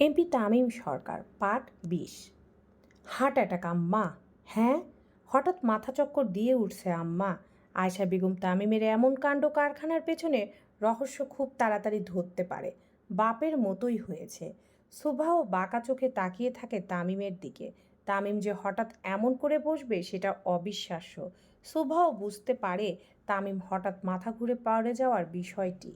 MP Tamim Sarkar, part বিশ। Heart attack, আম্মা। হ্যাঁ? হঠাৎ মাথা চক্কর দিয়ে উঠছে, আম্মা। আয়শা বেগম তামিমের এমন কাণ্ড কারখানার পেছনে রহস্য খুব তাড়াতাড়ি ধরতে পারে। বাপের মতোই হয়েছে। সুভাও বাঁকা চোখে তাকিয়ে থাকে তামিমের দিকে। তামিম যে হঠাৎ এমন করে বসবে, সেটা অবিশ্বাস্য। সুভাও বুঝতে পারে তামিম হঠাৎ মাথা ঘুরে পড়ে যাওয়ার বিষয়টি।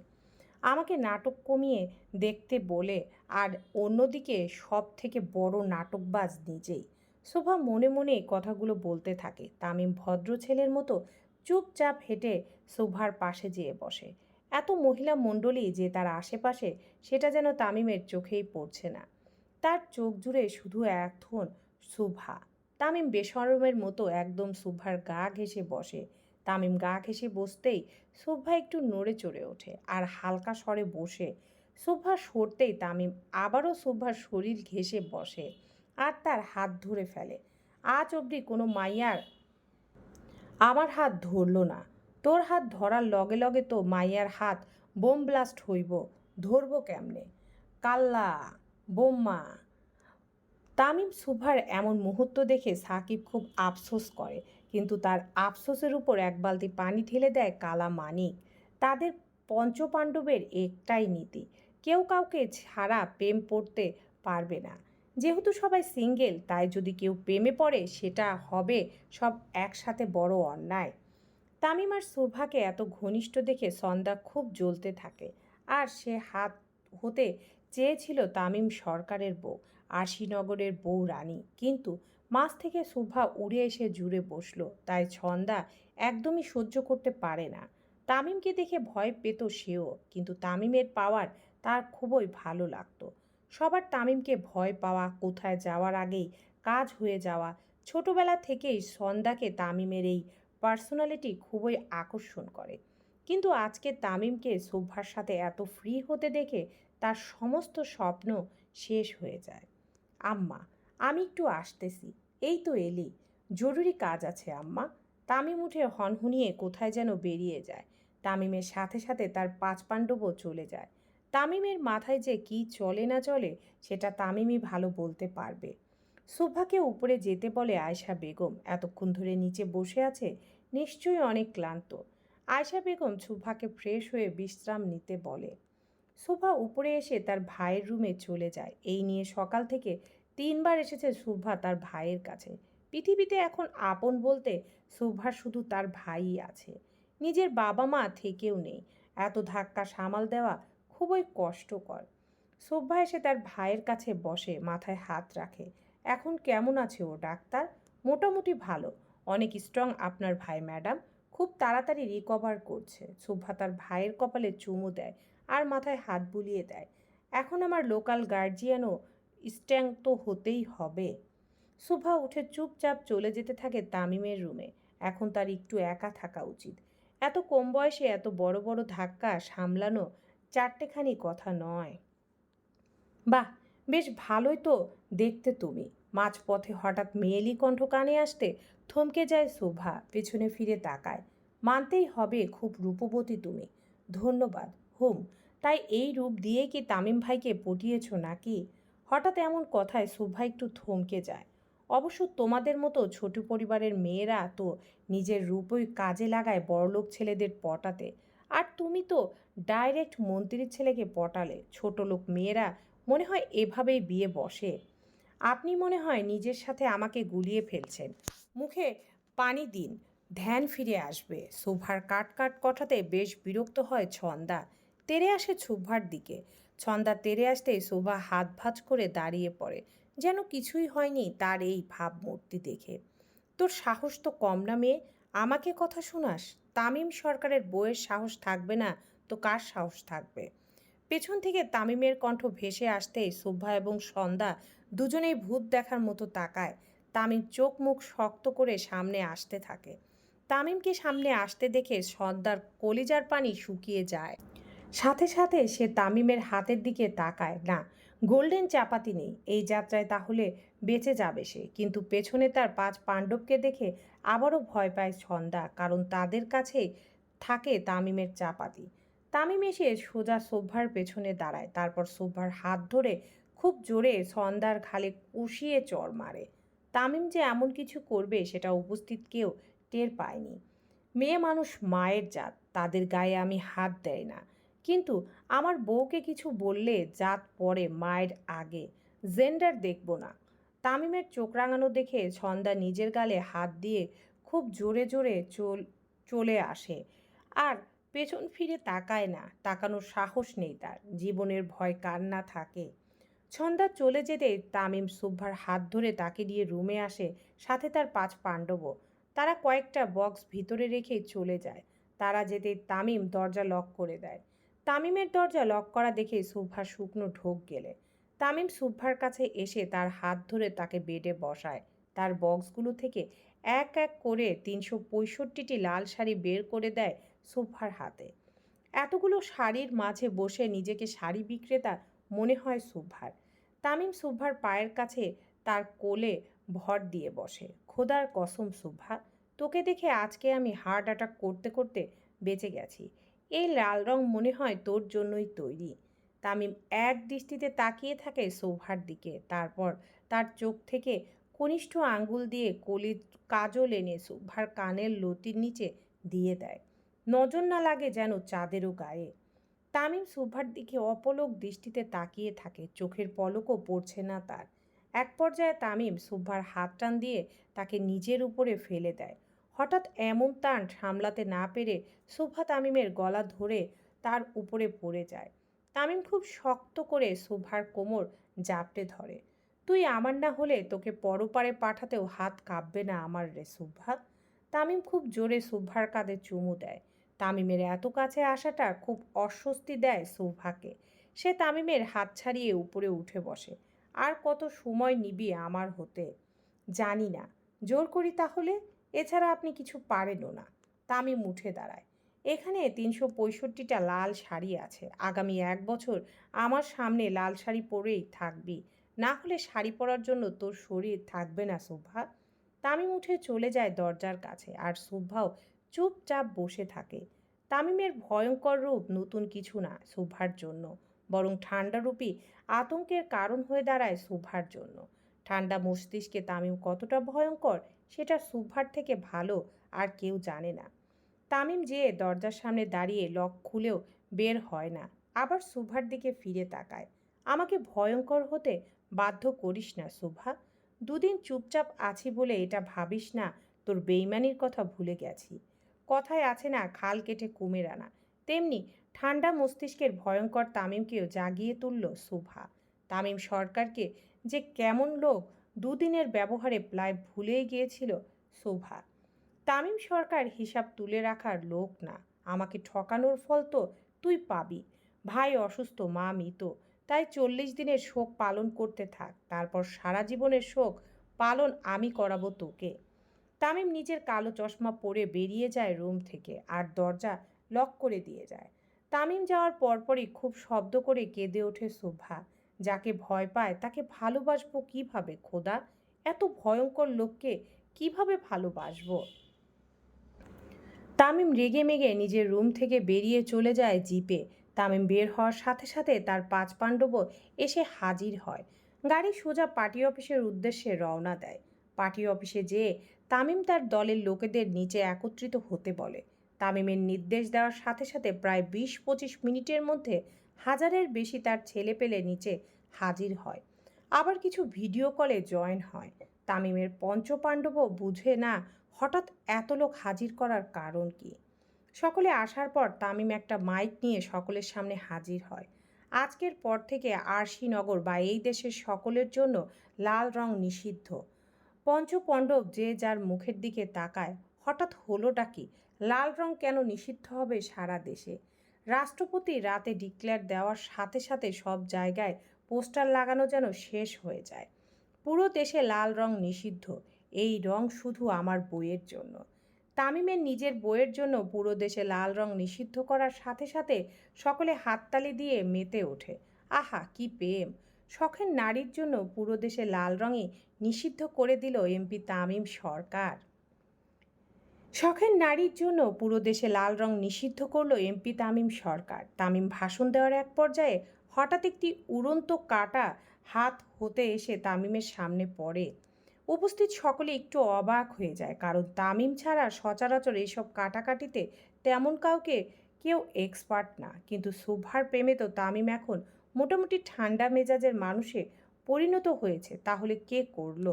আমাকে নাটক কমিয়ে দেখতে বলে আর অন্যদিকে সব থেকে বড় নাটকবাজ নিজেই। শোভা মনে মনে কথাগুলো বলতে থাকে। তামিম ভদ্র ছেলের মতো চুপচাপ হেঁটে শোভার পাশে যেয়ে বসে। এত মহিলা মণ্ডলী যে তার আশেপাশে, সেটা যেন তামিমের চোখেই পড়ছে না। তার চোখ জুড়ে শুধু এখন শোভা। তামিম বেসরমের মতো একদম শোভার গা ঘেঁষে বসে। তামিম গা ঘেঁষে বসতেই শোভা একটু নড়ে চড়ে ওঠে আর হালকা স্বরে বসে। শোভা সরতেই তামিম আবারও শোভার শরীর ঘেঁষে বসে আর তার হাত ধরে ফেলে। আজ অবধি কোনো মাইয়ার আমার হাত ধরলো না। তোর হাত ধরার লগে লগে তো মাইয়ার হাত বোম ব্লাস্ট হইব। ধরবো কেমনে? কাল্লা, বোম্মা। তামিম সুভার এমন মুহূর্ত দেখে সাকিব খুব আফসোস করে। কিন্তু তার আফসোসের উপর এক বালতি পানি ঢেলে দেয় কালা মানিক। তাদের পঞ্চপাণ্ডবের একটাই নীতি, কেউ কাউকে ছাড়া প্রেম পড়তে পারবে না। যেহেতু সবাই সিঙ্গেল, তাই যদি কেউ প্রেমে পড়ে, সেটা হবে সব একসাথে বড় অন্যায়। তামিম আর শোভাকে এত ঘনিষ্ঠ দেখে সন্ধ্যা খুব জ্বলতে থাকে। আর সে হাত হতে চেয়েছিল তামিম সরকারের বউ, আশিনগরের বউ রানী। কিন্তু মাছ থেকে শোভা উড়ে এসে জুড়ে বসল, তাই ছন্দা একদমই সহ্য করতে পারে না। তামিমকে দেখে ভয় পেত সেও, কিন্তু তামিমের পাওয়ার তার খুবই ভালো লাগতো। সবার তামিমকে ভয় পাওয়া, কোথায় যাওয়ার আগেই কাজ হয়ে যাওয়া, ছোটবেলা থেকেই সন্ধ্যাকে তামিমের এই পার্সোনালিটি খুবই আকর্ষণ করে। কিন্তু আজকে তামিমকে শোভার সাথে এত ফ্রি হতে দেখে তার সমস্ত স্বপ্ন শেষ হয়ে যায়। আম্মা, আমি একটু আসতেছি। এই তো এলি। জরুরি কাজ আছে, আম্মা। তামিম উঠে হনহনিয়ে কোথায় যেন বেরিয়ে যায়। তামিমের সাথে সাথে তার পাঁচ পাণ্ডবও চলে যায়। তামিমের মাথায় যে কি চলে না চলে, সেটা তামিমই ভালো বলতে পারবে। সুভাকে উপরে যেতে বলে আয়শা বেগম। এতক্ষণ ধরে নিচে বসে আছে, নিশ্চয়ই অনেক ক্লান্ত। আয়শা বেগম সুভাকে ফ্রেশ হয়ে বিশ্রাম নিতে বলে। সুভা উপরে এসে তার ভাইয়ের রুমে চলে যায়। এই নিয়ে সকাল থেকে তিনবার এসেছে সুভা তার ভাইয়ের কাছে। পৃথিবীতে এখন আপন বলতে সুভার শুধু তার ভাইই আছে। নিজের বাবা মা থেকেও নেই। এত ধাক্কা সামাল দেওয়া খুবই কষ্টকর। সুভা এসে তার ভাইয়ের কাছে বসে মাথায় হাত রাখে। এখন কেমন আছে ও ডাক্তার? মোটামুটি ভালো। অনেক স্ট্রং আপনার ভাই ম্যাডাম খুব তাড়াতাড়ি রিকভার করছে। সুভা তার ভাইয়ের কপালে চুমু দেয় আর মাথায় হাত বুলিয়ে দেয়। এখন আমার লোকাল গার্জিয়ানও স্ট্যাং তো হতেই হবে। সুভা উঠে চুপচাপ চলে যেতে থাকে তামিমের রুমে। এখন তার একটু একা থাকা উচিত। এত কম বয়সে এত বড় বড় ধাক্কা সামলানো চারটেখানি কথা নয়। বাহ, বেশ ভালোই তো দেখতে তুমি। মাঝপথে হঠাৎ মেয়েলি কণ্ঠ কানে আসতে থমকে যায় শোভা পেছনে ফিরে তাকায়। মানতেই হবে খুব রূপবতী তুমি। ধন্যবাদ। হুম, তাই এই রূপ দিয়ে কি তামিম ভাইকে পটিয়েছ নাকি? হঠাৎ এমন কথায় শোভা একটু থমকে যায়। অবশ্য তোমাদের মতো ছোট পরিবারের মেয়েরা তো নিজের রূপই কাজে লাগায় বড়লোক ছেলেদের পটাতে। আর তুমি তো ডাইরেক্ট মন্ত্রীর ছেলেকে পটালে, ছোট লোক মেয়েরা মনে হয় এভাবেই বিয়ে বসে। আপনি মনে হয় নিজের সাথে আমাকে গুলিয়ে ফেলছেন। মুখে পানি দিন, ধ্যান ফিরে আসবে। শোভার কাট কাট কথাতে বেশ বিরক্ত হয় ছন্দা। তেরে আসে শোভার দিকে। ছন্দা তেরে আসতেই শোভা হাত ভাঁজ করে দাঁড়িয়ে পড়ে। যেন কিছুই হয়নি তার এই ভাবমূর্তি দেখে। তোর সাহস তো কম না মেয়ে, আমাকে কথা শোনাস। তামিম সরকারের বইয়ের সাহস থাকবে না, তো কার সাহস থাকবে? পেছন থেকে তামিমের কণ্ঠ ভেসে আসতেই শোভা এবং সন্ধ্যা দুজনেই ভূত দেখার মতো তাকায়। তামিম চোখ মুখ শক্ত করে সামনে আসতে থাকে। তামিমকে সামনে আসতে দেখে সন্ধ্যার কলিজার পানি শুকিয়ে যায়। সাথে সাথে সে তামিমের হাতের দিকে তাকায়। না, গোল্ডেন চাপাতি নেই। এই যাত্রায় তাহলে বেঁচে যাবে সে। কিন্তু পেছনে তার পাঁচ পাণ্ডবকে দেখে আবারও ভয় পায় ছন্দা, কারণ তাদের কাছে থাকে তামিমের চাপাতি। তামিম এসে সোজা শোভার পেছনে দাঁড়ায়। তারপর শোভার হাত ধরে খুব জোরে ছন্দার খালে কুশিয়ে চড় মারে। তামিম যে এমন কিছু করবে সেটা উপস্থিত কেউ টের পায়নি। মেয়ে মানুষ মায়ের জাত। তাদের গায়ে আমি হাত দেয় না। কিন্তু আমার বউকে কিছু বললে জাত পড়ে মায়ের আগে। জেন্ডার দেখব না। তামিমের চোখ রাঙানো দেখে ছন্দা নিজের গালে হাত দিয়ে খুব জোরে জোরে চল, চলে আসে। আর পেছন ফিরে তাকায় না, তাকানোর সাহস নেই তার, জীবনের ভয় কার না থাকে। ছন্দা চলে যেতে তামিম সুব্ভার হাত ধরে তাকে দিয়ে রুমে আসে, সাথে তার পাঁচ পাণ্ডবও তারা কয়েকটা বক্স ভিতরে রেখে চলে যায়। তারা যেতে তামিম দরজা লক করে দেয়। তামিমের দরজা লক করা দেখে সুব্ভা শুকনো ঢোক গেলে। তামিম সুব্ভার কাছে এসে তার হাত ধরে তাকে বেডে বসায়। তার বক্সগুলো থেকে এক এক করে তিনশো পঁয়ষট্টিটি লাল শাড়ি বের করে দেয় সুব্ভার হাতে। এতগুলো শাড়ির মাঝে বসে নিজেকে শাড়ি বিক্রেতা মনে হয় সুব্ভার তামিম সুব্ভার পায়ের কাছে তার কোলে ভর দিয়ে বসে। খোদার কসম সুভা, তোকে দেখে আজকে আমি হার্ট অ্যাটাক করতে করতে বেঁচে গেছি। এই লাল রং মনে হয় তোর জন্যই তৈরি। তামিম এক দৃষ্টিতে তাকিয়ে থাকে শোভার দিকে। তারপর তার চোখ থেকে কনিষ্ঠ আঙ্গুল দিয়ে কলি কাজল এনে শোভার কানের লতির নিচে দিয়ে দেয়। নজর না লাগে যেন চাঁদেরও গায়ে। তামিম সুভার দিকে অপলক দৃষ্টিতে তাকিয়ে থাকে। চোখের পলকও পড়ছে না তার। এক পর্যায়ে তামিম সুভার হাত টান দিয়ে তাকে নিজের উপরে ফেলে দেয়। হঠাৎ এমন টান সামলাতে না পেরে সুভা তামিমের গলা ধরে তার উপরে পড়ে যায়। তামিম খুব শক্ত করে সুভার কোমর জাপটে ধরে। তুই আমার না হলে তোকে পরপারে পাঠাতেও হাত কাঁপবে না আমার রে সুভা? তামিম খুব জোরে সুভার কাঁধে চুমু দেয়। তামিমের এত কাছে আসাটা খুব অস্বস্তি দেয় সুভাকে। সে তামিমের হাত ছাড়িয়ে উপরে উঠে বসে। আর কত সময় নিবি আমার হতে? জানি না। জোর করি তাহলে? এছাড়া আপনি কিছু পারেনও না। তামিম উঠে দাঁড়ায়। এখানে তিনশো পঁয়ষট্টিটা লাল শাড়ি আছে। আগামী এক বছর আমার সামনে লাল শাড়ি পরেই থাকবি। না হলে শাড়ি পরার জন্য তোর শরীর থাকবে না শোভা তামিম উঠে চলে যায় দরজার কাছে আর শোভাও চুপচাপ বসে থাকে। তামিমের ভয়ঙ্কর রূপ নতুন কিছু না শোভার জন্য। বরং ঠান্ডারূপী আতঙ্কের কারণ হয়ে দাঁড়ায় শোভার জন্য। ঠান্ডা মস্তিষ্কে তামিম কতটা ভয়ঙ্কর সেটা সুভার থেকে ভালো আর কেউ জানে না। তামিম যেয়ে দরজার সামনে দাঁড়িয়ে লক খুলেও বের হয় না। আবার সুভার দিকে ফিরে তাকায়। আমাকে ভয়ঙ্কর হতে বাধ্য করিস না সুভা। দুদিন চুপচাপ আছি বলে এটা ভাবিস না, তোর বেইমানির কথা ভুলে গেছি। কথায় আছে না, খাল কেটে কুমের আনা। তেমনি ঠান্ডা মস্তিষ্কের ভয়ঙ্কর তামিমকেও জাগিয়ে তুলল সুভা। তামিম সরকারকে যে কেমন লোক দুদিনের ব্যবহারে প্রায় ভুলেই গিয়েছিল শোভা। তামিম সরকার হিসাব তুলে রাখার লোক না। আমাকে ঠকানোর ফল তো তুই পাবি। ভাই অসুস্থ, মা মৃত। তাই চল্লিশ দিনের শোক পালন করতে থাক, তারপর সারা জীবনের শোক পালন আমি করাবো তোকে। তামিম নিজের কালো চশমা পরে বেরিয়ে যায় রুম থেকে আর দরজা লক করে দিয়ে যায়। তামিম যাওয়ার পরপরই খুব শব্দ করে কেঁদে ওঠে শোভা। যাকে ভয় পায় তাকে ভালোবাসবো কীভাবে, খোদা? এত ভয়ঙ্কর লোককে কীভাবে ভালোবাসবো? তামিম রেগে মেগে নিজের রুম থেকে বেরিয়ে চলে যায় জিপে। তামিম বের হওয়ার সাথে সাথে তার পাঁচ পাণ্ডব এসে হাজির হয়। গাড়ি সোজা পার্টি অফিসের উদ্দেশ্যে রওনা দেয়। পার্টি অফিসে যেয়ে তামিম তার দলের লোকেদের নিচে একত্রিত হতে বলে। তামিমের নির্দেশ দেওয়ার সাথে সাথে প্রায় বিশ পঁচিশ মিনিটের মধ্যে হাজারের বেশি তার ছেলে পেলে নিচে হাজির হয়। আবার কিছু ভিডিও কলে জয়েন হয়। তামিমের পঞ্চপাণ্ডবও বুঝে না হঠাৎ এত লোক হাজির করার কারণ কি। সকলে আসার পর তামিম একটা মাইক নিয়ে সকলের সামনে হাজির হয়। আজকের পর থেকে আরশিনগর বা এই দেশের সকলের জন্য লাল রং নিষিদ্ধ। পঞ্চপাণ্ডব যে যার মুখের দিকে তাকায়, হঠাৎ হলোটা কি? লাল রং কেন নিষিদ্ধ হবে সারা দেশে? রাষ্ট্রপতি রাতে ডিক্লেয়ার দেওয়ার সাথে সাথে সব জায়গায় পোস্টার লাগানো যেন শেষ হয়ে যায়। পুরো দেশে লাল রং নিষিদ্ধ। এই রং শুধু আমার বইয়ের জন্য। তামিমের নিজের বইয়ের জন্য পুরো দেশে লাল রং নিষিদ্ধ করার সাথে সাথে সকলে হাততালি দিয়ে মেতে ওঠে। আহা, কি প্রেম! শখের নারীর জন্য পুরো দেশে লাল রঙই নিষিদ্ধ করে দিল এমপি তামিম সরকার। শখের নারীর জন্য পুরো দেশে লাল রং নিষিদ্ধ করল এমপি তামিম সরকার। তামিম ভাষণ দেওয়ার এক পর্যায়ে হঠাৎ একটি উড়ন্ত কাটা হাত হতে এসে তামিমের সামনে পড়ে। উপস্থিত সকলে একটু অবাক হয়ে যায়, কারণ তামিম ছাড়া সচরাচর এইসব কাটাকাটিতে তেমন কাউকে কেউ এক্সপার্ট না। কিন্তু সুভার প্রেমে তো তামিম এখন মোটামুটি ঠান্ডা মেজাজের মানুষে পরিণত হয়েছে, তাহলে কে করল?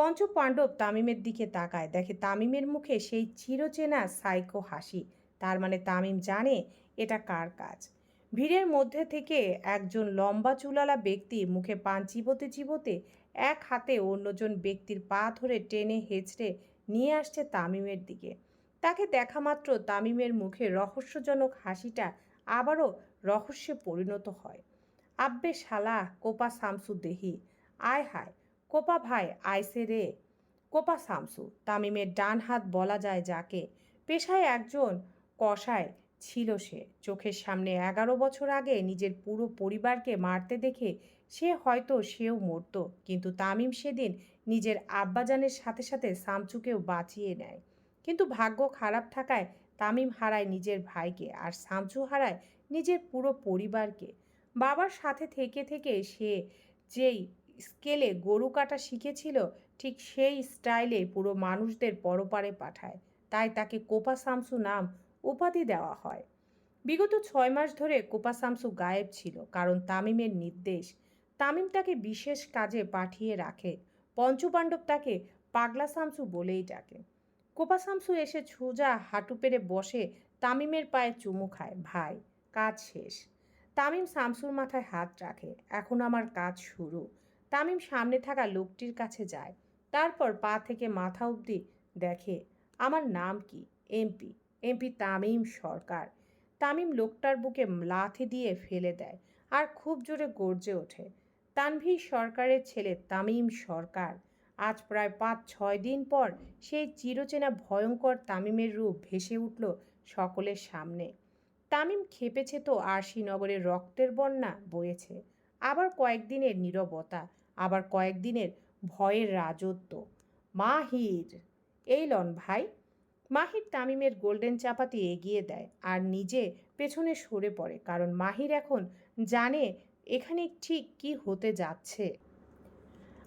পঞ্চ পাণ্ডব তামিমের দিকে তাকায়। দেখে তামিমের মুখে সেই চিরচেনা সাইকো হাসি। তার মানে তামিম জানে এটা কার কাজ। ভিড়ের মধ্যে থেকে একজন লম্বা চুলালা ব্যক্তি মুখে পান চিবোতে চিবোতে এক হাতে অন্যজন ব্যক্তির পা ধরে টেনে হেঁচড়ে নিয়ে আসছে তামিমের দিকে। তাকে দেখা মাত্র তামিমের মুখে রহস্যজনক হাসিটা আবারও রহস্যে পরিণত হয়। আব্বে শালা, কোপা শামসু দেহি আয় হায়। কোপা ভাই আইসে রে। কোপা শামসু তামিমের ডান হাত বলা যায় যাকে। পেশায় একজন কষায় ছিল সে। চোখের সামনে এগারো বছর আগে নিজের পুরো পরিবারকে মারতে দেখে সে হয়তো সেও মরত, কিন্তু তামিম সেদিন নিজের আব্বাজানের সাথে সাথে সামচুকেও বাঁচিয়ে নেয়। কিন্তু ভাগ্য খারাপ থাকায় তামিম হারায় নিজের ভাইকে আর সামচু হারায় নিজের পুরো পরিবারকে। বাবার সাথে থেকে থেকে সে যেই স্কেলে গরু কাটা শিখেছিল, ঠিক সেই স্টাইলে পুরো মানুষদের পরপারে পাঠায়। তাই তাকে কোপা শামসু নাম উপাধি দেওয়া হয়। বিগত ছয় মাস ধরে কোপা শামসু গায়েব ছিল, কারণ তামিমের নির্দেশ। তামিম তাকে বিশেষ কাজে পাঠিয়ে রাখে, পঞ্চপাণ্ডব তাকে পাগলা শামসু বলেই ডাকে। কোপা শামসু এসে সোজা হাঁটু পেরে বসে তামিমের পায়ে চুমু খায়, ভাই, কাজ শেষ। তামিম শামসুর মাথায় হাত রাখে, এখন আমার কাজ শুরু। তামিম সামনে থাকা লোকটির কাছে যায়। তারপর পা থেকে মাথা অবধি দেখে, আমার নাম কি? এমপি। এমপি তামিম সরকার। তামিম লোকটার বুকে লাথি দিয়ে ফেলে দেয় আর খুব জোরে গর্জে ওঠে। তানভীর সরকারের ছেলে তামিম সরকার। আজ প্রায় পাঁচ, ছয় দিন পর সেই চিরচেনা ভয়ঙ্কর তামিমের রূপ ভেসে উঠল সকলের সামনে। তামিম খেপেছে তো আরশিনগরের রক্তের বন্যা বয়েছে। আবার কয়েকদিনের নীরবতা। আবার কয়েকদিনের ভয়ের রাজত্ব। মাহির, এই লন ভাই। মাহির তামিমের গোল্ডেন চাপাতি এগিয়ে দেয় আর নিজে পেছনে সরে পড়ে, কারণ মাহির এখন জানে এখানে ঠিক কি হতে যাচ্ছে।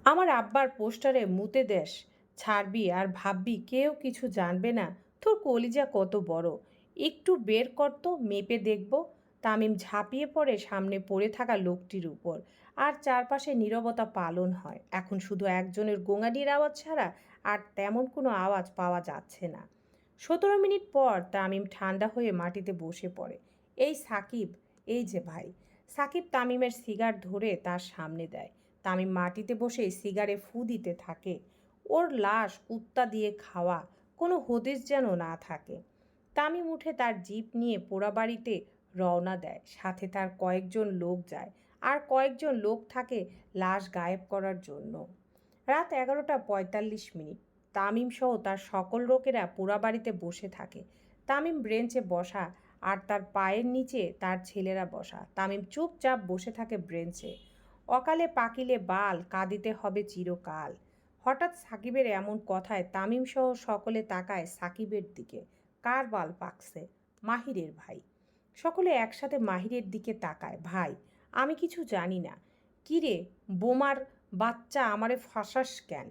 আমার আব্বার পোস্টারে মুতে দেশ, ছাড়বি আর ভাববি, কেউ কিছু জানবে না। তোর কলিজা কত বড়। একটু বের কর তো, মেপে দেখব। তামিম ঝাঁপিয়ে পড়ে সামনে পড়ে থাকা লোকটির উপর। আর চারপাশে নীরবতা পালন হয়। এখন শুধু একজনের গোঙানির আওয়াজ ছাড়া আর তেমন কোনো আওয়াজ পাওয়া যাচ্ছে না। সতেরো মিনিট পর তামিম ঠান্ডা হয়ে মাটিতে বসে পড়ে। এই সাকিব, এই যে ভাই। সাকিব তামিমের সিগার ধরে তার সামনে দেয়। তামিম মাটিতে বসে সিগারে ফু দিতে থাকে। ওর লাশ কুত্তা দিয়ে খাওয়া কোনো হদিস যেন না থাকে। তামিম উঠে তার জিপ নিয়ে পোড়াবাড়িতে রওনা দেয়। সাথে তার কয়েকজন লোক যায় আর কয়েকজন লোক থাকে লাশ গায়েব করার জন্য। রাত এগারোটা পঁয়তাল্লিশ মিনিট। তামিম সহ তার সকল লোকেরা পোড়াবাড়িতে বসে থাকে। তামিম ব্রেঞ্চে বসা আর তার পায়ের নিচে তার ছেলেরা বসা। তামিম চুপচাপ বসে থাকে ব্রেঞ্চে। অকালে পাকিলে বাল, কাঁদিতে হবে চিরকাল। হঠাৎ সাকিবের এমন কথায় তামিম সহ সকলে তাকায় সাকিবের দিকে। কার বাল পাকছে? মাহিরের ভাই। সকলে একসাথে মাহিরের দিকে তাকায়। ভাই, আমি কিছু জানি না। কিরে বোমার বাচ্চা আমারে ফাঁসাস কেন?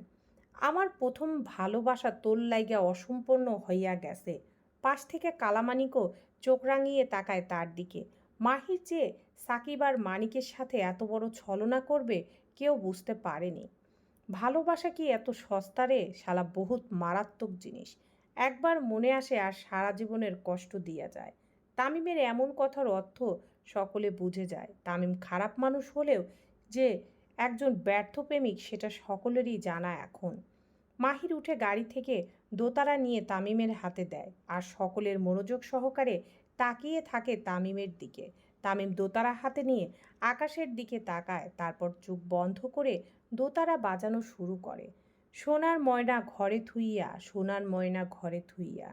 আমার প্রথম ভালোবাসা তোর লাইগা অসম্পূর্ণ হইয়া গেছে। পাশ থেকে কালামানিকও চোখ রাঙিয়ে তাকায় তার দিকে। মাহির যে সাকিব আর মানিকের সাথে এত বড় ছলনা করবে, কেউ বুঝতে পারেনি। ভালোবাসা কি এত সস্তা রে? শালা বহুত মারাত্মক জিনিস। একবার মনে আসে আর সারা জীবনের কষ্ট দিয়া যায়। তামিমের এমন কথার অর্থ সকলে বুঝে যায়। তামিম খারাপ মানুষ হলেও যে একজন ব্যর্থ প্রেমিক, সেটা সকলেরই জানা এখন। মাহির উঠে গাড়ি থেকে দোতারা নিয়ে তামিমের হাতে দেয় আর সকলের মনোযোগ সহকারে তাকিয়ে থাকে তামিমের দিকে। তামিম দোতারা হাতে নিয়ে আকাশের দিকে তাকায়, তারপর চোখ বন্ধ করে দোতারা বাজানো শুরু করে। সোনার ময়না ঘরে থুইয়া, সোনার ময়না ঘরে থুইয়া।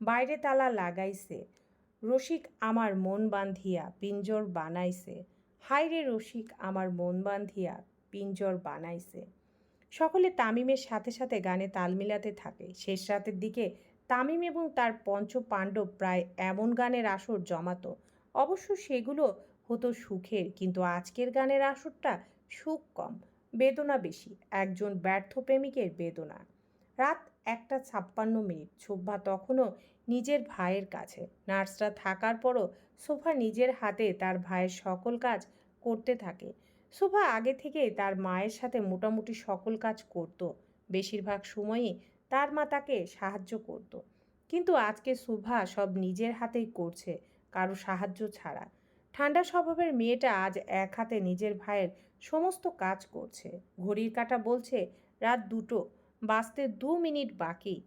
বাইরে তালা লাগাইছে। রসিক আমার মন বান্ধিয়া পিঞ্জর বানাইছে। হায়রে রসিক আমার মন বান্ধিয়া পিঞ্জর বানাইছে। সকলে তামিমের সাথে সাথে গানে তাল মিলাতে থাকে। শেষ রাতের দিকে তামিম এবং তার পঞ্চ পাণ্ডব প্রায় এমন গানের আসর জমাতো। অবশ্য সেগুলো হতো সুখের, কিন্তু আজকের গানের আসরটা সুখ কম বেদনা বেশি, একজন ব্যর্থ প্রেমিকের বেদনা। রাত একটা ছাপ্পান্ন মিনিট, শোভা তখনও নিজের ভাইয়ের কাছে। নার্সরা থাকার পরও শোভা নিজের হাতে তার ভাইয়ের সকল কাজ করতে থাকে। শোভা আগে থেকেই তার মায়ের সাথে মোটামুটি সকল কাজ করত। বেশিরভাগ সময়ই তার মা তাকে সাহায্য করত। কিন্তু আজকে শোভা সব নিজের হাতেই করছে, কারও সাহায্য ছাড়া। ঠান্ডা স্বভাবের মেয়েটা আজ এক হাতে নিজের ভাইয়ের সমস্ত কাজ করছে। ঘড়ির কাঁটা বলছে, রাত দুটো, বাঁচতে দু মিনিট বাকি।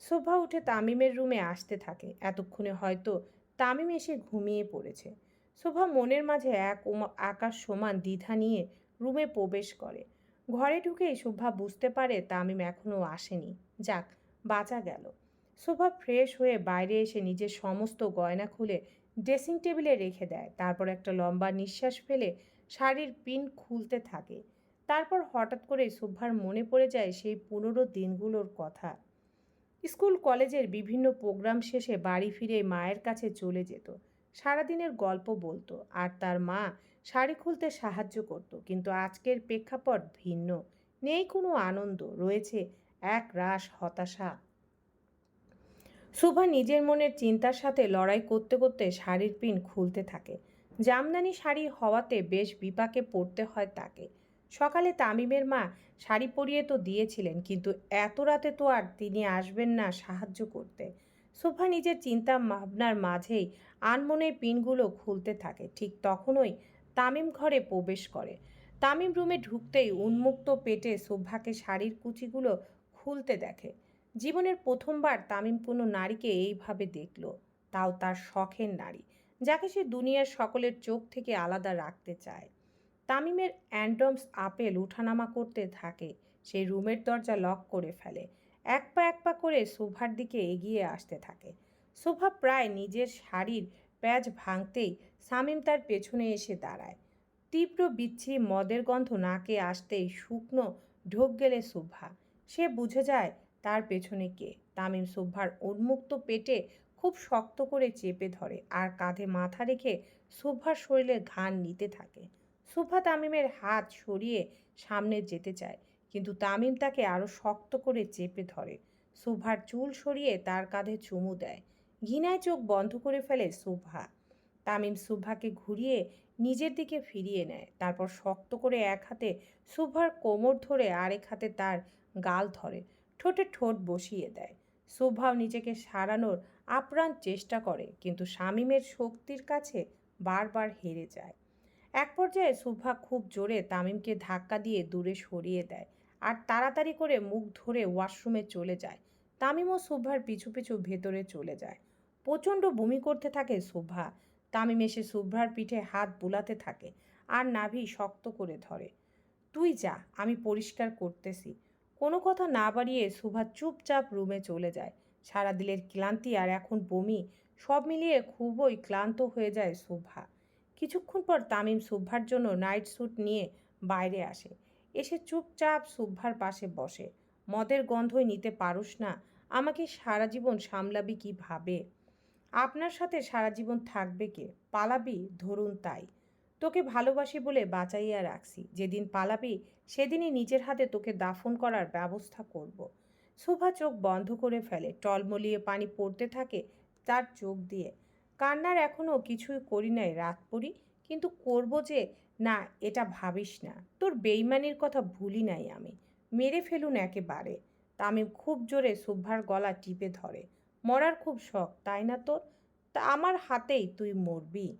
শোভা উঠে তামিমের রুমে আসতে থাকে। এতক্ষণে হয়তো তামিম এসে ঘুমিয়ে পড়েছে। শোভা মনের মাঝে এক আকাশ সমান দ্বিধা নিয়ে রুমে প্রবেশ করে। ঘরে ঢুকেই শোভা বুঝতে পারে তামিম এখনও আসেনি। যাক, বাঁচা গেল। শোভা ফ্রেশ হয়ে বাইরে এসে নিজের সমস্ত গয়না খুলে ড্রেসিং টেবিলে রেখে দেয়। তারপর একটা লম্বা নিঃশ্বাস ফেলে শাড়ির পিন খুলতে থাকে। তারপর হঠাৎ করে শোভার মনে পড়ে যায় সেই পুরনো দিনগুলোর কথা। স্কুল, কলেজের বিভিন্ন প্রোগ্রাম শেষে বাড়ি ফিরে মায়ের কাছে চলে যেত। সারাদিনের গল্প বলতো আর তার মা শাড়ি খুলতে সাহায্য করত, কিন্তু আজকের প্রেক্ষাপট ভিন্ন। নেই কোনো আনন্দ, রয়েছে এক রাস হতাশা। শোভা নিজের মনের চিন্তার সাথে লড়াই করতে করতে শাড়ির পিন খুলতে থাকে। জামদানি শাড়ি হওয়াতে বেশ বিপাকে পড়তে হয় তাকে। সকালে তামিমের মা শাড়ি পরিয়ে তো দিয়েছিলেন, কিন্তু এত রাতে তো আর তিনি আসবেন না সাহায্য করতে। শোভা নিজের চিন্তা ভাবনার মাঝেই আনমনে পিনগুলো খুলতে থাকে। ঠিক তখনই তামিম ঘরে প্রবেশ করে। তামিম রুমে ঢুকতেই উন্মুক্ত পেটে শোভাকে শাড়ির কুচিগুলো খুলতে দেখে। জীবনের প্রথমবার তামিম কোনো নারীকে এইভাবে দেখল। তাও তার শখের নারী, যাকে সে দুনিয়ার সকলের চোখ থেকে আলাদা রাখতে চায়। তামিমের অ্যান্ডমস আপেল উঠানামা করতে থাকে। সে রুমের দরজা লক করে ফেলে। এক পা এক পা করে শোভার দিকে এগিয়ে আসতে থাকে। শোভা প্রায় নিজের শাড়ির প্যাচ ভাঙতেই সামিম তার পেছনে এসে দাঁড়ায়। তীব্র বিচ্ছিরি মদের গন্ধ নাকে আসতেই শুকনো ঢোক গেলে শোভা। সে বুঝে যায় তার পেছনে কে। তামিম শোভার উন্মুক্ত পেটে খুব শক্ত করে চেপে ধরে আর কাঁধে মাথা রেখে শোভার শরীরে ঘান নিতে থাকে। শোভা তামিমের হাত সরিয়ে সামনে যেতে চায়, কিন্তু তামিম তাকে আরও শক্ত করে চেপে ধরে। শোভার চুল সরিয়ে তার কাঁধে চুমু দেয়। ঘৃণায় চোখ বন্ধ করে ফেলে শোভা তামিম শোভাকে ঘুরিয়ে নিজের দিকে ফিরিয়ে নেয়, তারপর শক্ত করে এক হাতে শোভার কোমর ধরে আরেক হাতে তার গাল ধরে, ঠোঁটে ঠোঁট বসিয়ে দেয়। শোভাও নিজেকে সারানোর আপ্রাণ চেষ্টা করে, কিন্তু শামীমের শক্তির কাছে বারবার হেরে যায়। এক পর্যায়ে শোভা খুব জোরে তামিমকে ধাক্কা দিয়ে দূরে সরিয়ে দেয় আর তাড়াতাড়ি করে মুখ ধরে ওয়াশরুমে চলে যায়। তামিম ও শোভার পিছু পিছু ভেতরে চলে যায়। প্রচণ্ড বমি করতে থাকে শোভা তামিম এসে শুভ্রার পিঠে হাত বুলাতে থাকে আর নাভি শক্ত করে ধরে। তুই যা, আমি পরিষ্কার করতেছি। কোনো কথা না বাড়িয়ে সুভা চুপচাপ রুমে চলে যায়। সারা দিলের ক্লান্তি আর এখন বমি সব মিলিয়ে খুবই ক্লান্ত হয়ে যায় শুভা কিছুক্ষণ পর তামিম শুভ্রার জন্য নাইট স্যুট নিয়ে বাইরে আসে। এসে চুপচাপ শুভ্রার পাশে বসে। মদের গন্ধই নিতে পারুস না। আমাকে সারা জীবন সামলাবি কি ভাবে? আপনার সাথে সারা জীবন থাকবে কে? পালাবি? ধরুন তাই। তোকে ভালোবাসি বলে বাঁচাইয়া রাখছি। যেদিন পালাবি, সেদিনই নিজের হাতে তোকে দাফন করার ব্যবস্থা করব। শোভা চোখ বন্ধ করে ফেলে। টলমলিয়ে পানি পড়তে থাকে তার চোখ দিয়ে। কান্নার এখনও কিছুই করি নাই, রাত পড়ি। কিন্তু করব যে, না, এটা ভাবিস না। তোর বেইমানির কথা ভুলি নাই আমি। মেরে ফেলুন একেবারে। তামিম খুব জোরে শুভ্রার গলা টিপে ধরে। মরার খুব শখ, তাই না তোর? তা আমার হাতেই তুই মরবি।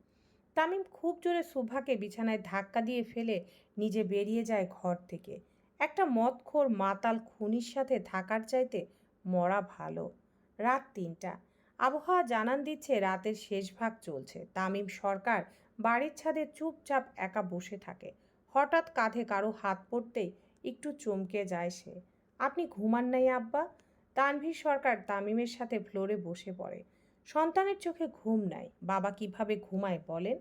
তামিম খুব জোরে সুভাকে বিছানায় ধাক্কা দিয়ে ফেলে নিজে বেরিয়ে যায় ঘর থেকে। একটা মদখোর মাতাল খুনির সাথে থাকার চাইতে মরা ভালো। রাত তিনটা। আবহাওয়া জানান দিচ্ছে, রাতের শেষ ভাগ চলছে। তামিম সরকার বাড়ির ছাদে চুপচাপ একা বসে থাকে। হঠাৎ কাঁধে কারও হাত পড়তেই একটু চমকে যায় সে। আপনি ঘুমান নাই, আব্বা? তানভীর সরকার তামিমের সাথে ফ্লোরে বসে পড়ে। সন্তানের চোখে ঘুম নাই। বাবা কীভাবে ঘুমায় বলেন?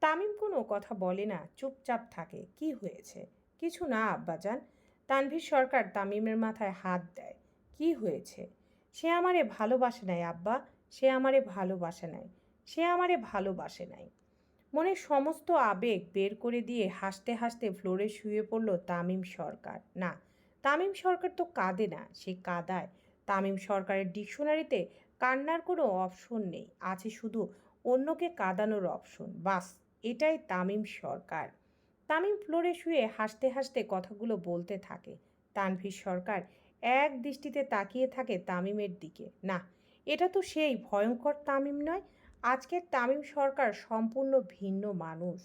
তামিম কোনো কথা বলে না, চুপচাপ থাকে। কি হয়েছে? কিছু না, আব্বাজান। তানভীর সরকার তামিমের মাথায় হাত দেয়। কি হয়েছে? সে আমারে ভালোবাসে নাই, আব্বা। সে আমারে ভালোবাসে নাই। সে আমারে ভালোবাসে নাই। মনের সমস্ত আবেগ বের করে দিয়ে হাসতে হাসতে ফ্লোরে শুয়ে পড়ল তামিম সরকার। না, তামিম সরকার তো কাঁদে না, সে কাদায়। তামিম সরকারের ডিকশনারিতে কান্নার কোনো অপশন নেই, আছে শুধু অন্যকে কাঁদানোর অপশন। বাস, এটাই তামিম সরকার। তামিম ফ্লোরে শুয়ে হাসতে হাসতে কথাগুলো বলতে থাকে। তানভীর সরকার এক দৃষ্টিতে তাকিয়ে থাকে তামিমের দিকে। না, এটা তো সেই ভয়ঙ্কর তামিম নয় আজকের তামিম সরকার সম্পূর্ণ ভিন্ন মানুষ।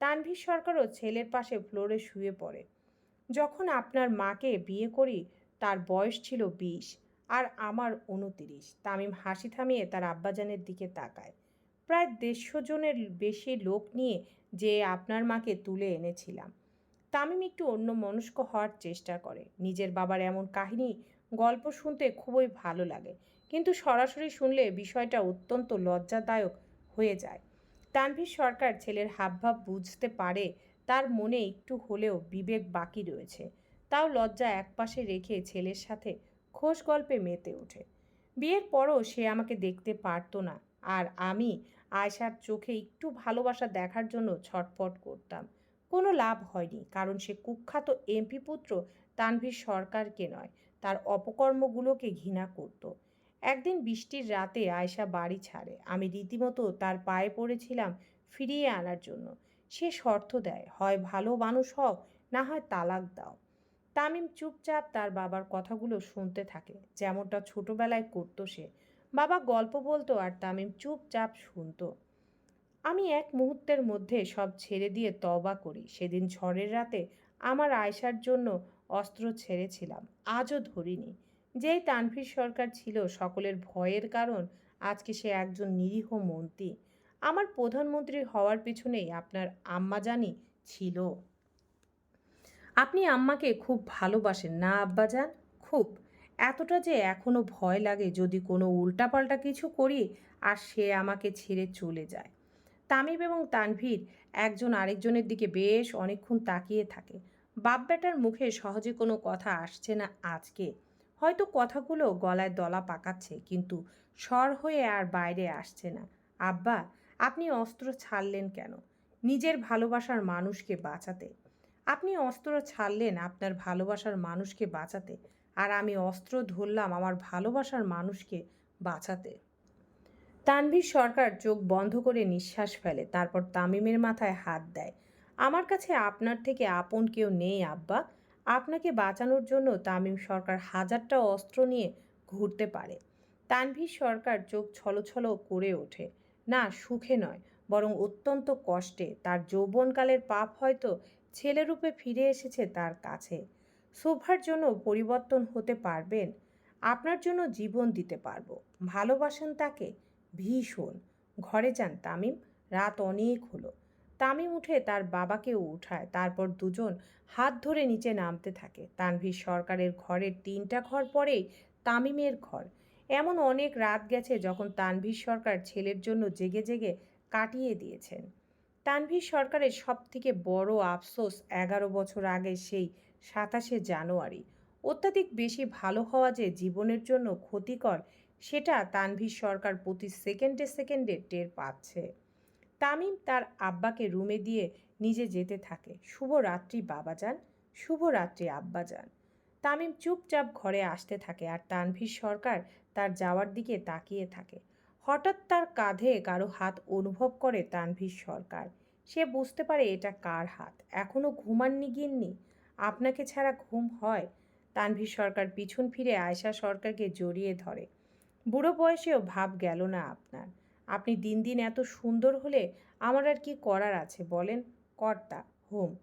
তানভীর সরকারও ছেলের পাশে ফ্লোরে শুয়ে পড়ে। যখন আপনার মাকে বিয়ে করি, তার বয়স ছিল বিশ, আর আমার উনতিরিশ তামিম হাসি থামিয়ে তার আব্বাজানের দিকে তাকায়। প্রায় দেড়শো জনের বেশি লোক নিয়ে যে আপনার মাকে তুলে এনেছিলাম। তামিম একটু অন্য মনস্ক হওয়ার চেষ্টা করে। নিজের বাবার এমন কাহিনী, গল্প শুনতে খুবই ভালো লাগে। কিন্তু সরাসরি শুনলে বিষয়টা অত্যন্ত লজ্জাদায়ক হয়ে যায়। তানভীর সরকার ছেলের হাবভাব বুঝতে পারে, তার মনে একটু হলেও বিবেক বাকি রয়েছে। তাও লজ্জা একপাশে রেখে ছেলের সাথে খোশ গল্পে মেতে ওঠে। বিয়ের পরও সে আমাকে দেখতে পারতো না, আর আমি আয়সার চোখে একটু ভালোবাসা দেখার জন্য ছটফট করতাম। কোনো লাভ হয়নি, কারণ সে কুখ্যাত এমপি পুত্র তানভীর সরকারকে নয়, তার অপকর্মগুলোকে ঘৃণা করত। একদিন বৃষ্টির রাতে আয়সা বাড়ি ছাড়ে। আমি রীতিমতো তার পায়ে পড়েছিলাম ফিরিয়ে আনার জন্য। সে শর্ত দেয়, হয় ভালো মানুষ হও, না হয় তালাক দাও। তামিম চুপচাপ তার বাবার কথাগুলো শুনতে থাকে, যেমনটা ছোটবেলায় করতো সে। বাবা গল্প বলতো আর তামিম চুপচাপ শুনতো। আমি এক মুহূর্তের মধ্যে সব ছেড়ে দিয়ে তবা করি। সেদিন ঝড়ের রাতে আমার আয়সার জন্য অস্ত্র ছেড়েছিলাম, আজও ধরিনি। যেই তানভীর সরকার ছিল সকলের ভয়ের কারণ আজকে সে একজন নিরীহ মন্ত্রী। আমার প্রধানমন্ত্রী হওয়ার পিছনেই আপনার আম্মাজানি ছিল। আপনি আম্মাকে খুব ভালোবাসেন না আব্বাজান? খুব। এতটা যে এখনও ভয় লাগে যদি কোনো উল্টাপাল্টা কিছু করি আর সে আমাকে ছেড়ে চলে যায়। তামিম এবং তানভীর একজন আরেকজনের দিকে বেশ অনেকক্ষণ তাকিয়ে থাকে। বাপ বেটার মুখে সহজে কোনো কথা আসছে না আজকে। হয়তো কথাগুলো গলায় দলা পাকাচ্ছে, কিন্তু স্বর হয়ে আর বাইরে আসছে না। আব্বা, আপনি অস্ত্র ছাড়লেন কেন? নিজের ভালোবাসার মানুষকে বাঁচাতে। আপনি অস্ত্র ছাড়লেন আপনার ভালোবাসার মানুষকে বাঁচাতে, আর আমি অস্ত্র ধরলাম আমার ভালোবাসার মানুষকে বাঁচাতে। তানভীর সরকার চোখ বন্ধ করে নিঃশ্বাস ফেলে, তারপর তামিমের মাথায় হাত দেয়। আমার কাছে আপনার থেকে আপন কেউ নেই, আব্বা। আপনাকে বাঁচানোর জন্য তামিম সরকার হাজারটা অস্ত্র নিয়ে ঘুরতে পারে। তানভীর সরকার চোখ ছলছল করে ওঠে। না, সুখে নয়, বরং অত্যন্ত কষ্টে। তার যৌবনকালের পাপ হয়তো ছেলেরূপে ফিরে এসেছে তার কাছে। শোভার জন্য পরিবর্তন হতে পারবেন? আপনার জন্য জীবন দিতে পারব। ভালোবাসেন তাকে? ভীষণ। ঘরে যান তামিম। রাত অনেক হলো। তামিম উঠে তার বাবাকেও উঠায়। তারপর দুজন হাত ধরে নিচে নামতে থাকে। তানভীর সরকারের ঘরের তিনটা ঘর পরেই তামিমের ঘর। এমন অনেক রাত গেছে যখন তানভীর সরকার ছেলের জন্য জেগে জেগে কাটিয়ে দিয়েছেন। তানভীর সরকারের সব থেকে বড় আফসোস এগারো বছর আগে সেই সাতাশে জানুয়ারি। অত্যাধিক বেশি ভালো হওয়া যে জীবনের জন্য ক্ষতিকর সেটা তানভীর সরকার প্রতি সেকেন্ডে সেকেন্ডে টের পাচ্ছে। তামিম তার আব্বাকে রুমে দিয়ে নিজে যেতে থাকে। শুভ রাত্রি বাবাজান। শুভ রাত্রি আব্বাজান। তামিম চুপচাপ ঘরে আসতে থাকে আর তানভীর সরকার তার যাওয়ার দিকে তাকিয়ে থাকে। হঠাৎ তার কাঁধে কারও হাত অনুভব করে তানভীর সরকার। সে বুঝতে পারে এটা কার হাত? এখনও ঘুমাননি গিন্নি? আপনাকে ছাড়া ঘুম হয়? তানভীর সরকার পিছন ফিরে আয়শা সরকারকে জড়িয়ে ধরে। বুড়ো বয়সেও ভাব গেল না আপনার। আপনি দিন দিন এত সুন্দর হলে আমার আর কি করার আছে বলেন? কর্তা, হোম।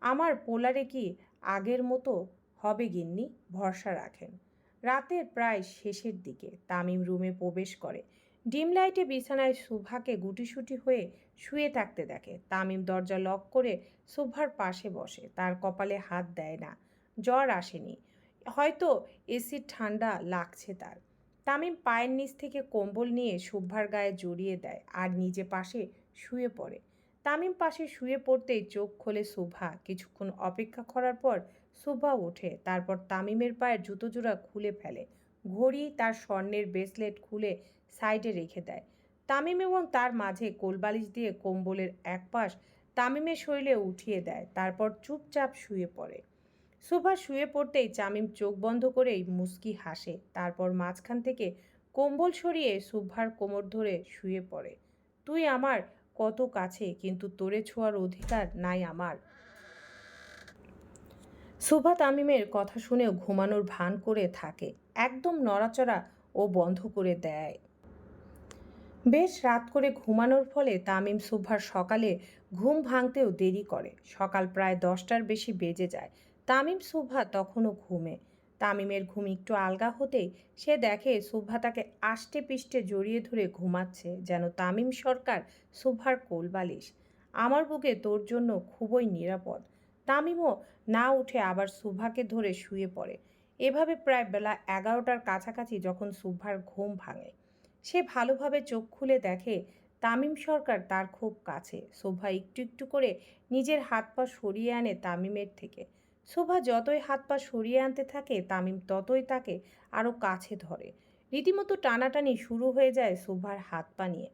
আমার পোলারে কি আগের মতো হবে গিন্নি? ভরসা রাখেন। রাতের প্রায় শেষের দিকে তামিম রুমে প্রবেশ করে। ডিম লাইটে বিছানায় সুভাকে গুটিসুটি হয়ে শুয়ে থাকতে দেখে। তামিম দরজা লক করে সুভার পাশে বসে। তার কপালে হাত দেয় না। জ্বর আসেনি। হয়তো এসির ঠান্ডা লাগছে তার। তামিম পায়ের নিচ থেকে কম্বল নিয়ে শুভ্ভার গায়ে জড়িয়ে দেয় আর নিজে পাশে শুয়ে পড়ে। তামিম পাশে শুয়ে পড়তেই চোখ খোলে শোভা। কিছুক্ষণ অপেক্ষা করার পর শোভা ওঠে, তারপর তামিমের পায়ের জুতো জোড়া খুলে ফেলে। ঘড়ি তার স্বর্ণের ব্রেসলেট খুলে সাইডে রেখে দেয়। তামিম এবং তার মাঝে কোলবালিশ দিয়ে কম্বলের এক পাশ তামিমের শরীরে উঠিয়ে দেয়, তারপর চুপচাপ শুয়ে পড়ে। সুভা শুয়ে পড়তেই চামিম চোখ বন্ধ করেই মুস্কি হাসে। তারপর মাঝখান থেকে কম্বল সরিয়ে সুভার কোমর ধরে শুয়ে পড়ে। তুই আমার কত কাছে, কিন্তু তোরে ছোঁয়ার অধিকার নাই আমার। সুভা তামিমের কথা শুনেও ঘুমানোর ভান করে থাকে। একদম নড়াচড়া ও বন্ধ করে দেয়। বেশ রাত করে ঘুমানোর ফলে তামিম সুভার সকালে ঘুম ভাঙতেও দেরি করে। সকাল প্রায় দশটার বেশি বেজে যায়। তামিম সুভা তখনও ঘুমে। তামিমের ঘুম একটু আলগা হতেই সে দেখে সুভা তাকে আষ্টে পিষ্টে জড়িয়ে ধরে ঘুমাচ্ছে, যেন তামিম সরকার সুভার কোলবালিশ আমার বুকে তোর জন্য খুবই নিরাপদ। তামিমও না উঠে আবার সুভাকে ধরে শুয়ে পড়ে। এভাবে প্রায় বেলা এগারোটার কাছাকাছি যখন সুভার ঘুম ভাঙে, সে ভালোভাবে চোখ খুলে দেখে তামিম সরকার তার খুব কাছে। শোভা একটু একটু করে নিজের হাত পা সরিয়ে আনে তামিমের থেকে। শোভা যতই হাত পা সরিয়ে আনতে থাকে, তামিম ততই তাকে আরও কাছে ধরে। রীতিমতো টানাটানি শুরু হয়ে যায় শোভার হাত পা নিয়ে।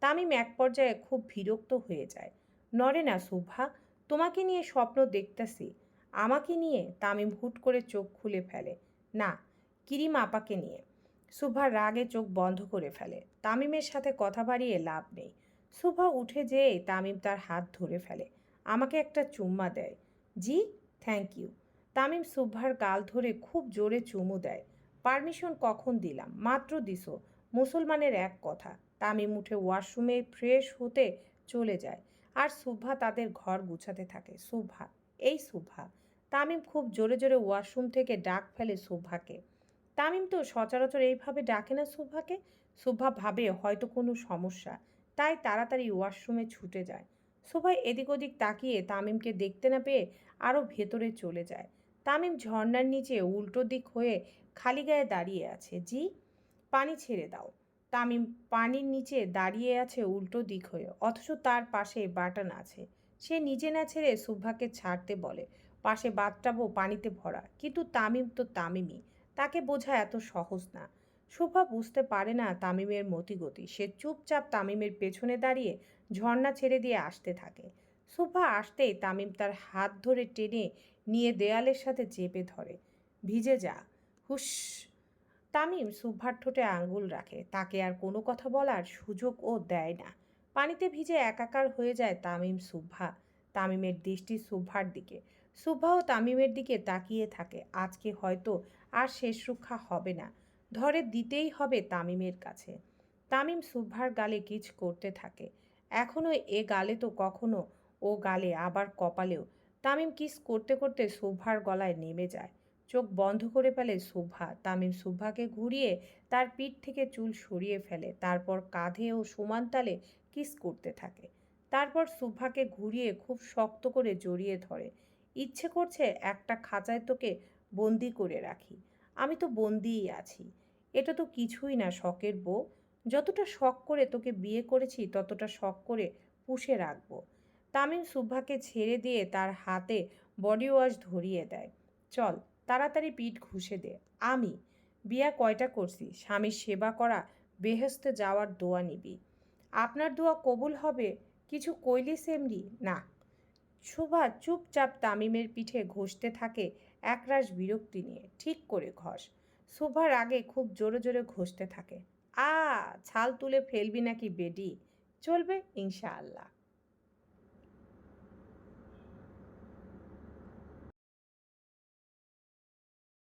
তামিম এক পর্যায়ে খুব বিরক্ত হয়ে যায়। নড়ে না শোভা, তোমাকে নিয়ে স্বপ্ন দেখতেছি। আমাকে নিয়ে? তামিম হুট করে চোখ খুলে ফেলে। না, কিরিম আপাকে নিয়ে। সুভা রাগে চোখ বন্ধ করে ফেলে। তামিমের সাথে কথা বাড়িয়ে লাভ নেই। সুভা উঠে যেয়ে তামিম তার হাত ধরে ফেলে। আমাকে একটা চুম্মা দেয়। জি? থ্যাংক ইউ তামিম সুভার গাল ধরে খুব জোরে চুমু দেয়। পারমিশন কখন দিলাম? মাত্র দিছো। মুসলমানের এক কথা। তামিম উঠে ওয়াশরুমে ফ্রেশ হতে চলে যায়। আর সুভা তাদের ঘর গুছাতে থাকে। সুভা এই সুভা তামিম খুব জোরে জোরে ওয়াশরুম থেকে ডাক ফেলে সুভাকে তামিম তো সচরাচর এইভাবে ডাকে না সুভাকে সুভা ভাবে হয়তো কোনো সমস্যা। তাই তাড়াতাড়ি ওয়াশরুমে ছুটে যায়। সুভা এদিক ওদিক তাকিয়ে তামিমকে দেখতে না পেয়ে আরও ভেতরে চলে যায়। তামিম ঝর্ণার নিচে উল্টো দিক হয়ে খালি গায়ে দাঁড়িয়ে আছে। জি, পানি ছেড়ে দাও। তামিম পানির নিচে দাঁড়িয়ে আছে উল্টো দিক হয়ে। অথচ তার পাশে বাটন আছে। সে নিজে না ছেড়ে সুভাকে ছাড়তে বলে, পাশে বাথটাবও পানিতে ভরা। কিন্তু তামিম তো তামিমই। তাকে বোঝা এত সহজ না। শোভা বুঝতে পারে না তামিমের মতিগতি। সে চুপচাপ তামিমের পেছনে দাঁড়িয়ে ঝর্ণা ছেড়ে দিয়ে আসতে থাকে। শোভা আসতেই তামিম তার হাত ধরে টেনে নিয়ে দেয়ালের সাথে চেপে ধরে। ভিজে যা। হুস তামিম সুভার ঠোঁটে আঙ্গুল রাখে। তাকে আর কোনো কথা বলার সুযোগ ও দেয় না। পানিতে ভিজে একাকার হয়ে যায় তামিম সুভা তামিমের দৃষ্টি সুভার দিকে। সুভাও তামিমের দিকে তাকিয়ে থাকে। আজকে হয়তো আর শেষ রক্ষা হবে না। ধরে দিতেই হবে তামিমের কাছে। তামিম সুভার গালে কিচ করতে থাকে। এখনও এ গালে তো কখনো ও গালে, আবার কপালেও। তামিম কিস করতে করতে সুভার গলায় নেমে যায়। চোখ বন্ধ করে ফেলে শোভা তামিম শোভাকে ঘুরিয়ে তার পিঠ থেকে চুল সরিয়ে ফেলে। তারপর কাঁধে ও সমান তালে কিস করতে থাকে। তারপর শোভাকে ঘুরিয়ে খুব শক্ত করে জড়িয়ে ধরে। ইচ্ছে করছে একটা খাঁচায় তোকে বন্দি করে রাখি। আমি তো বন্দিই আছি। এটা তো কিছুই না, শখের বউ। যতটা শখ করে তোকে বিয়ে করেছি, ততটা শখ করে পুষে রাখব। তামিম সুভাকে ছেড়ে দিয়ে তার হাতে বডি ওয়াশ ধরিয়ে দেয়। চল, তাড়াতাড়ি পিঠ ঘুষে দে। আমি, বিয়া কয়টা করছি? স্বামীর সেবা করা বেহেস্তে যাওয়ার দোয়া নিবি। আপনার দোয়া কবুল হবে? কিছু কইলি সেমরি না। শোভা চুপচাপ তামিমের পিঠে ঘষতে থাকে, একরাশ বিরক্তি নিয়ে। ঠিক করে ঘষ। শোভার আগে খুব জোরে জোরে ঘষতে থাকে। আ ছাল তুলে ফেলবি নাকি বেডি? চলবে ইনশাআল্লাহ।